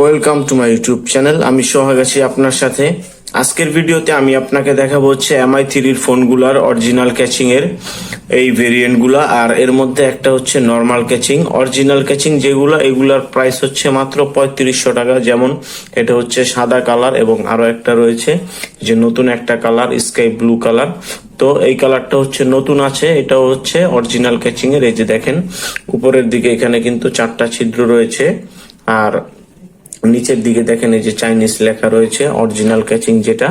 Welcome to my YouTube channel আমি সোহাগ আছি আপনার সাথে। আজকের ভিডিওতে আমি আপনাকে দেখাবো হচ্ছে এমআই থ্রির ফোনগুলার অরিজিনাল ক্যাচিং এর এই ভেরিয়েন্টগুলা। আর এর মধ্যে একটা হচ্ছে নর্মাল ক্যাচিং অরিজিনাল ক্যাচিং যেগুলো, এগুলার প্রাইস হচ্ছে মাত্র পঁয়ত্রিশশো টাকা। যেমন এটা হচ্ছে সাদা কালার এবং আরও একটা রয়েছে, যে নতুন একটা কালার স্কাই ব্লু কালার তো এই কালারটা হচ্ছে নতুন আছে, এটাও হচ্ছে অরিজিনাল ক্যাচিং এর। এই যে দেখেন, উপরের দিকে এখানে কিন্তু চারটা ছিদ্র রয়েছে। আর নিচের দিকে দেখেন এই যে চাইনিজ লেখা রয়েছে অরিজিনাল ক্যাচিং যেটা,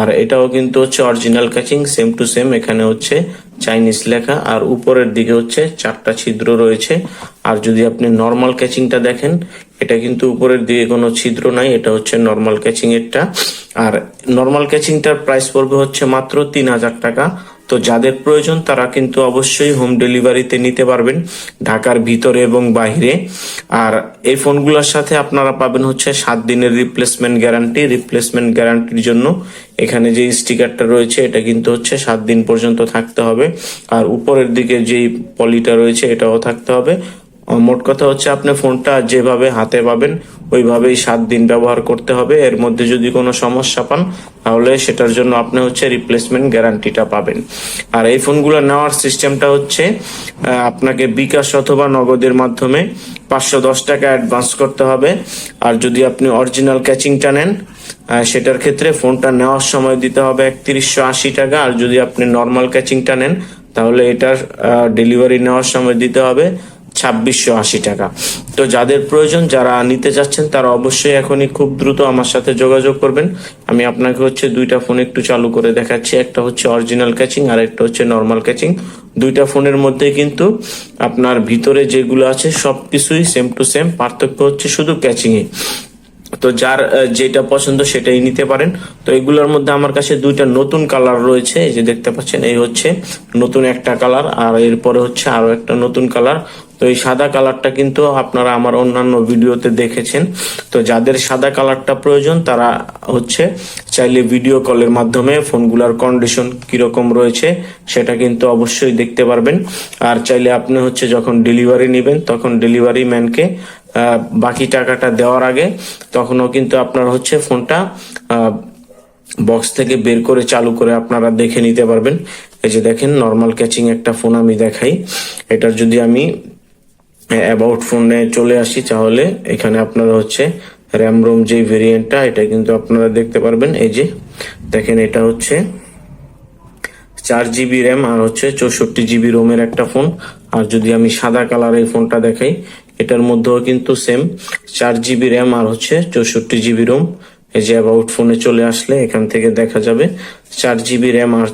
আর এটাও কিন্তু হচ্ছে original catching same to same এখানে হচ্ছে চাইনিজ লেখা, আর উপরের দিকে হচ্ছে চারটা ছিদ্র রয়েছে, আর যদি আপনি নর্মাল ক্যাচিংটা দেখেন, এটা কিন্তু উপরের দিকে কোনো ছিদ্র নাই, এটা হচ্ছে নর্মাল ক্যাচিং এরটা, আর নর্মাল ক্যাচিংটার প্রাইস পড়বে হচ্ছে মাত্র তিন হাজার টাকা তো যাদের প্রয়োজন তারা কিন্তু অবশ্যই হোম ডেলিভারিতে নিতে পারবেন ঢাকার ভিতরে এবং বাহিরে। আর এই ফোনগুলোর সাথে আপনারা পাবেন হচ্ছে সাত দিনের রিপ্লেসমেন্ট গ্যারান্টি রিপ্লেসমেন্ট গ্যারান্টির জন্য এখানে যে স্টিকারটা রয়েছে, এটা কিন্তু হচ্ছে সাত দিন পর্যন্ত থাকতে হবে। আর উপরের দিকে যেই পলিটা রয়েছে, এটাও থাকতে হবে। মোট কথা হচ্ছে আপনি ফোনটা যেভাবে হাতে পাবেন, ওইভাবেই সাত দিন ব্যবহার করতে হবে। এর মধ্যে যদি কোনো সমস্যা পান, তাহলে সেটার জন্য আপনি হচ্ছে রিপ্লেসমেন্ট গ্যারান্টিটা পাবেন। আর এই ফোনগুলো নেওয়ার সিস্টেমটা হচ্ছে আপনাকে বিকাশ অথবা নগদের মাধ্যমে পাঁচশো দশ টাকা অ্যাডভান্স করতে হবে। আর যদি আপনি অরিজিনাল ক্যাচিংটা নেন সেটার ক্ষেত্রে ফোনটা নেওয়ার সময় দিতে হবে একত্রিশশো আশি টাকা। আর যদি আপনি নর্মাল ক্যাচিংটা নেন, তাহলে এটার ডেলিভারি নেওয়ার সময় দিতে হবে। ছাব্বিশশো আশি টাকা। তো যাদের প্রয়োজন, যারা নিতে যাচ্ছেন তারা অবশ্যই এখনই খুব দ্রুত আমার সাথে যোগাযোগ করবেন। আমি আপনাকে হচ্ছে দুইটা ফোন একটু চালু করে দেখাচ্ছি। একটা হচ্ছে অরিজিনাল ক্যাচিং আর একটা হচ্ছে নর্মাল ক্যাচিং দুইটা ফোনের মধ্যে কিন্তু আপনার ভিতরে যেগুলো আছে সব কিছুই সেম টু সেম পার্থক্য হচ্ছে শুধু ক্যাচিং এ তো যার যেটা পছন্দ সেটাই নিতে পারেন। তো এগুলোর মধ্যে আমার কাছে দুইটা নতুন কালার রয়েছে। এই যে দেখতে পাচ্ছেন, এই হচ্ছে নতুন একটা কালার, আর এরপরে হচ্ছে আরও একটা নতুন কালার। তো এই সাদা কালারটা কিন্তু আপনারা আমার অন্যান্য ভিডিওতে দেখেছেন। তো যাদের সাদা কালারটা প্রয়োজন, তারা হচ্ছে চাইলে ভিডিও কলের মাধ্যমে ফোনগুলোর কন্ডিশন কীরকম রয়েছে, সেটা কিন্তু অবশ্যই দেখতে পারবেন। আর চাইলে আপনি হচ্ছে যখন ডেলিভারি নেবেন, তখন ডেলিভারি ম্যানকে বাকি টাকাটা দেওয়ার আগে তখনও কিন্তু আপনার হচ্ছে ফোনটা বক্স থেকে বের করে চালু করে আপনারা দেখে নিতে পারবেন। এই যে দেখেন নর্মাল ক্যাচিং একটা ফোন আমি দেখাই। এটার যদি আমি অ্যাবাউট ফোনে চলে আসি, তাহলে এখানে আপনারা হচ্ছে র্যাম রোম যে ভেরিয়েন্টটা এটা কিন্তু আপনারা দেখতে পারবেন। এই যে দেখেন, এটা হচ্ছে চার জিবি র্যাম আর হচ্ছে চৌষট্টি জিবি রোমের একটা ফোন আর যদি আমি সাদা কালার এই ফোনটা দেখাই এটার মধ্যেও কিন্তু সেম চার জিবি র্যাম আর হচ্ছে চৌষট্টি জিবি রোম এই যে অ্যাবাউট ফোনে চলে আসলে এখান থেকে দেখা যাবে। চার জিবি র্যাম আর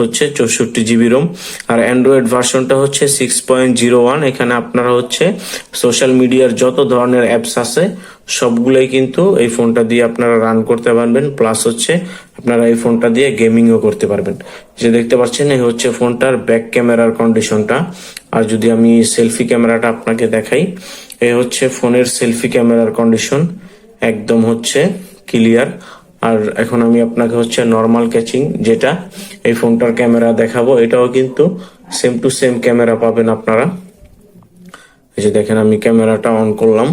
হচ্ছে চৌষট্টি জিবি রোম আর অ্যান্ড্রয়েড ভার্সনটা হচ্ছে সিক্স পয়েন্ট জিরো ওয়ান এখানে আপনারা হচ্ছে সোশ্যাল মিডিয়ার যত ধরনের অ্যাপস আছে, সবগুলোই কিন্তু এই ফোনটা দিয়ে আপনারা রান করতে পারবেন। প্লাস হচ্ছে আপনারা এই ফোনটা দিয়ে গেমিংও করতে পারবেন। যে দেখতে পাচ্ছেন, এই হচ্ছে ফোনটার ব্যাক ক্যামেরার কন্ডিশনটা আর যদি আমি সেলফি ক্যামেরাটা আপনাকে দেখাই, এ হচ্ছে ফোনের সেলফি ক্যামেরার কন্ডিশন একদম হচ্ছে ক্লিয়ার আর এখন আমি আপনাকে হচ্ছে নর্মাল ক্যাচিং যেটা এই ফোনটার ক্যামেরা দেখাবো, এটাও কিন্তু সেম টু সেম ক্যামেরা পাবেন আপনারা। এই যে দেখেন আমি ক্যামেরাটা অন করলাম।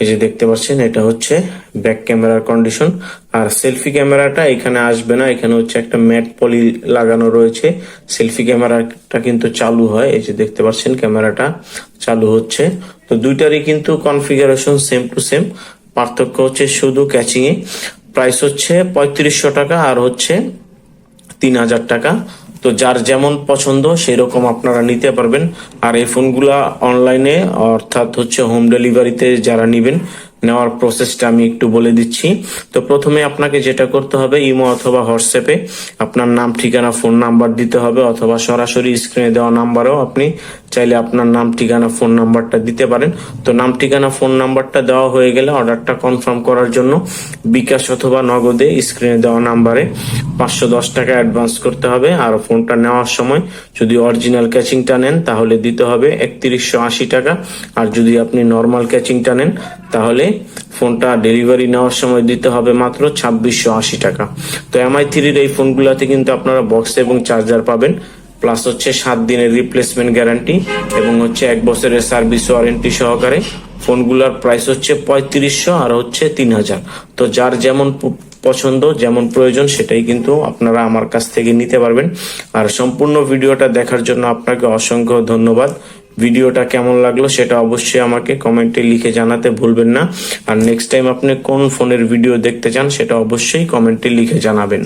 এই যে দেখতে পাচ্ছেন, এটা হচ্ছে ব্যাক ক্যামেরার কন্ডিশন আর সেলফি ক্যামেরাটা এখানে আসবে না, এখানে হচ্ছে একটা ম্যাট পলি লাগানো রয়েছে। সেলফি ক্যামেরাটা কিন্তু চালু হয়, এই যে দেখতে পাচ্ছেন ক্যামেরাটা চালু হচ্ছে। তো দুইটারই কিন্তু কনফিগারেশন সেম টু সেম পার্থক্য হচ্ছে শুধু ক্যাচিং এ প্রাইস হচ্ছে পঁয়ত্রিশশো টাকা, আর হচ্ছে তিন হাজার টাকা। তো যার যেমন পছন্দ, সেরকম আপনারা নিতে পারবেন। আর এই ফোনগুলা অনলাইনে অর্থাৎ হচ্ছে হোম ডেলিভারিতে যারা নিবেন, নেওয়ার প্রসেসটা আমি একটু বলে দিচ্ছি। তো প্রথমে আপনাকে যেটা করতে হবে, ইমো অথবা হোয়াটসঅ্যাপে আপনার নাম, ঠিকানা ফোন নাম্বার দিতে হবে, অথবা সরাসরি স্ক্রিনে দেওয়া নাম্বারও আপনি চাইলে আপনার নাম, ঠিকানা, ফোন নাম্বারটা দিতে পারেন। তো নাম, ঠিকানা, ফোন নাম্বারটা দেওয়া হয়ে গেলে অর্ডারটা কনফার্ম করার জন্য বিকাশ অথবা নগদে স্ক্রিনে দেওয়া নাম্বারে পাঁচশো দশ টাকা অ্যাডভান্স করতে হবে। আর ফোনটা নেওয়ার সময় যদি অরিজিনাল ক্যাচিংটা নেন, তাহলে দিতে হবে একত্রিশশো আশি টাকা। আর যদি আপনি নর্মাল ক্যাচিংটা নেন, তাহলে ফোনটা ডেলিভারি নেওয়ার সময় দিতে হবে মাত্র ছাব্বিশশো আশি টাকা। তো এমআই থ্রির এই ফোনগুলোতে কিন্তু আপনারা বক্স এবং চার্জার পাবেন। প্লাস হচ্ছে সাত দিনের রিপ্লেসমেন্ট গ্যারান্টি এবং হচ্ছে এক বছরের সার্ভিস ওয়ারেন্টি সহকারে ফোনগুলোর প্রাইস হচ্ছে পঁয়ত্রিশশো আর হচ্ছে তিন হাজার। তো যার যেমন পছন্দ, যেমন প্রয়োজন সেটাই কিন্তু আপনারা আমার কাছ থেকে নিতে পারবেন। আর সম্পূর্ণ ভিডিওটা দেখার জন্য আপনাকে অসংখ্য ধন্যবাদ। ভিডিওটা কেমন লাগল সেটা অবশ্যই আমাকে কমেন্টে লিখে জানাতে ভুলবেন না। আর নেক্সট টাইম আপনি কোন ফোনের ভিডিও দেখতে চান সেটা অবশ্যই কমেন্টে লিখে জানাবেন।